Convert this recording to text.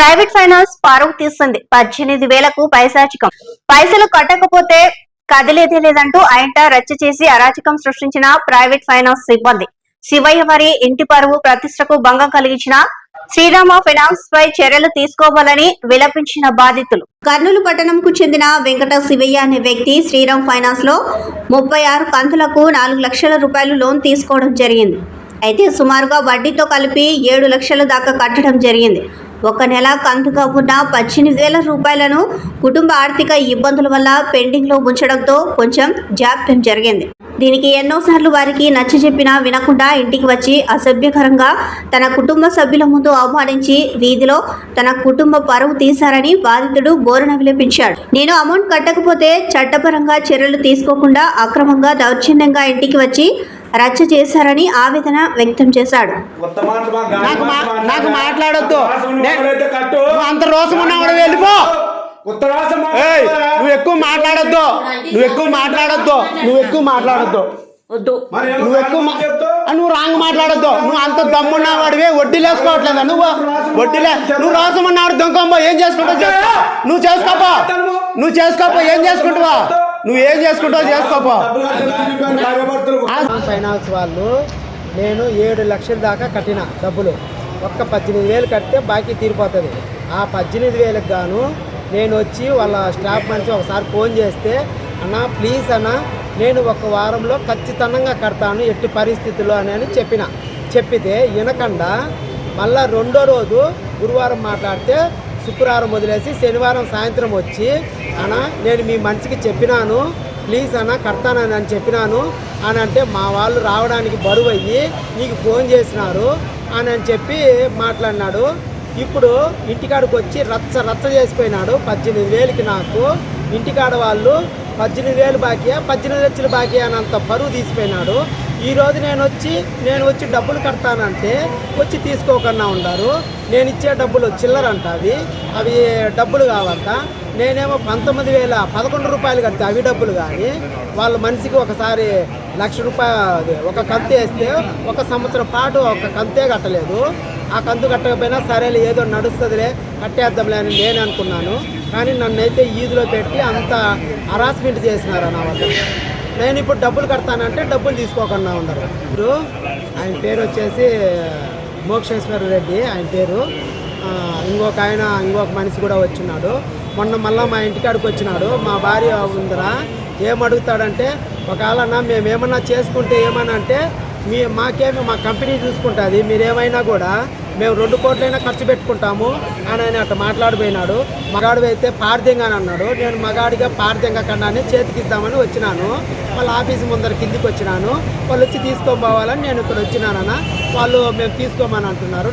Private finance పరువు తీస్తుంది. పద్దెనిమిది వేలకు పైశాచికం. పైసలు కట్టకపోతే కదిలేదే లేదంటూ ఆయట రచ్చ చేసి అరాచకం సృష్టించిన ప్రైవేట్ ఫైనాన్స్ సిబ్బంది. శివయ్య వారి ఇంటి పరువు ప్రతిష్టకు భంగం కలిగించిన శ్రీరామ ఫైనాన్స్ పై చర్యలు తీసుకోవాలని విలపించిన బాధితులు. కర్నూలు పట్టణంకు చెందిన వెంకట శివయ్య అనే వ్యక్తి శ్రీరామ్ ఫైనాన్స్లో ముప్పై ఆరు కంతులకు నాలుగు లక్షల రూపాయలు లోన్ తీసుకోవడం జరిగింది. అయితే సుమారుగా వడ్డీతో కలిపి ఏడు లక్షల దాకా కట్టడం జరిగింది. ఒక నెల కంతు కాకుండా పద్దెనిమిది వేల రూపాయలను కుటుంబ ఆర్థిక ఇబ్బందుల వల్ల పెండింగ్లో ఉంచడంతో కొంచెం జాప్యం జరిగింది. దీనికి ఎన్నోసార్లు వారికి నచ్చ చెప్పినా వినకుండా ఇంటికి వచ్చి అసభ్యకరంగా తన కుటుంబ సభ్యుల ముందు అవమానించి వీధిలో తన కుటుంబ పరువు తీశారని బాధితుడు బోరణ విలపించాడు. నేను అమౌంట్ కట్టకపోతే చట్టపరంగా చర్యలు తీసుకోకుండా అక్రమంగా దౌర్జన్యంగా ఇంటికి వచ్చి రచ్చ చేశారని ఆవేదన వ్యక్తం చేశాడు. నాకు మాట్లాడొద్దు. అంత రోసం ఉన్నవాడు వెళ్ళిపో. నువ్వు ఎక్కువ మాట్లాడొద్దు. నువ్వు ఎక్కువ మాట్లాడొద్దు. నువ్వు ఎక్కువ మాట్లాడొద్దు. వద్దు. నువ్వు ఎక్కువ నువ్వు రాంగ్ మాట్లాడొద్దు. నువ్వు అంత దమ్మున్న వాడివి. వడ్డీలు వేసుకోవట్లేదా నువ్వు? వడ్డీలే నువ్వు రోసం ఉన్నవాడు దొంగమ్మ ఏం చేసుకుంటావు? చేసుకో నువ్వు చేసుకోపో. నువ్వు చేసుకోపో. ఏం చేసుకుంటావా? నువ్వు ఏం చేసుకుంటావు చేసుకోపో. ఫైనాన్స్ వాళ్ళు నేను ఏడు లక్షల దాకా కట్టిన డబ్బులు. ఒక్క పద్దెనిమిది వేలు కడితే బాకీ తీరిపోతుంది. ఆ పద్దెనిమిది వేలకు గాను నేను వచ్చి వాళ్ళ స్టాఫ్ మనిషి ఒకసారి ఫోన్ చేస్తే అన్న ప్లీజ్ అన్న నేను ఒక వారంలో ఖచ్చితంగా కడతాను ఎట్టి పరిస్థితుల్లో అని అని చెప్పిన. చెప్పితే వినకుండా మళ్ళా రెండో రోజు గురువారం మాట్లాడితే శుక్రవారం వదిలేసి శనివారం సాయంత్రం వచ్చి అన్న నేను మీ మనిషికి చెప్పినాను. ప్లీజ్ అన్న కడతానని అని చెప్పినాను. అని అంటే మా వాళ్ళు రావడానికి బరువు అయ్యి నీకు ఫోన్ చేసినారు. అని అని చెప్పి మాట్లాడినాడు. ఇప్పుడు ఇంటికాడికి వచ్చి రచ్చ రచ్చ చేసిపోయినాడు. పద్దెనిమిది వేలకి నాకు. ఇంటికాడ వాళ్ళు పద్దెనిమిది వేలు బాకీ పద్దెనిమిది లక్షలు బాకీ అని అంత బరువు తీసిపోయినాడు. ఈరోజు నేను వచ్చి నేను వచ్చి డబ్బులు కడతానంటే వచ్చి తీసుకోకుండా ఉన్నారు నేను ఇచ్చే డబ్బులు చిల్లరంట అవి. అవి డబ్బులు కావంట. నేనేమో పంతొమ్మిది వేల పదకొండు రూపాయలు కడితే అవి డబ్బులు కానీ వాళ్ళ మనిషికి ఒకసారి లక్ష రూపాయలు ఒక కంతు వేస్తే ఒక సంవత్సరం పాటు ఒక కంతే కట్టలేదు. ఆ కంతు కట్టకపోయినా సరేలే ఏదో నడుస్తుందిలే కట్టేద్దాంలే అని నేను అనుకున్నాను. కానీ నన్నైతే ఈదులో పెట్టి అంత హరాస్మెంట్ చేసినారు నా వల్ల నేను ఇప్పుడు డబ్బులు కడతానంటే డబ్బులు తీసుకోకుండా ఉన్నారు ఇప్పుడు ఆయన పేరు వచ్చేసి మోక్షేశ్వర రెడ్డి ఆయన పేరు. ఇంకొక ఆయన ఇంకొక మనిషి కూడా వచ్చినాడు. మొన్న మళ్ళీ మా ఇంటికాడికి వచ్చినాడు. మా భార్య ఉందిరా ఏమడుగుతాడంటే ఒకవేళ మేము ఏమన్నా చేసుకుంటే ఏమన్నా అంటే మీ మాకేమి మా కంపెనీ చూసుకుంటుంది. మీరేమైనా కూడా మేము రెండు కోట్లైనా ఖర్చు పెట్టుకుంటాము అని ఆయన అట్లా మాట్లాడిపోయినాడు. మగాడు అయితే పార్థ్యంగా అని అన్నాడు. నేను మగాడిగా పార్థింగ కన్నా చేతికిద్దామని చేతికి వచ్చినాను. వాళ్ళ ఆఫీస్ ముందర కిందికి వచ్చినాను. వాళ్ళు వచ్చి తీసుకొని పోవాలని నేను ఇక్కడ వచ్చినానన్న. వాళ్ళు మేము తీసుకోమని అంటున్నారు.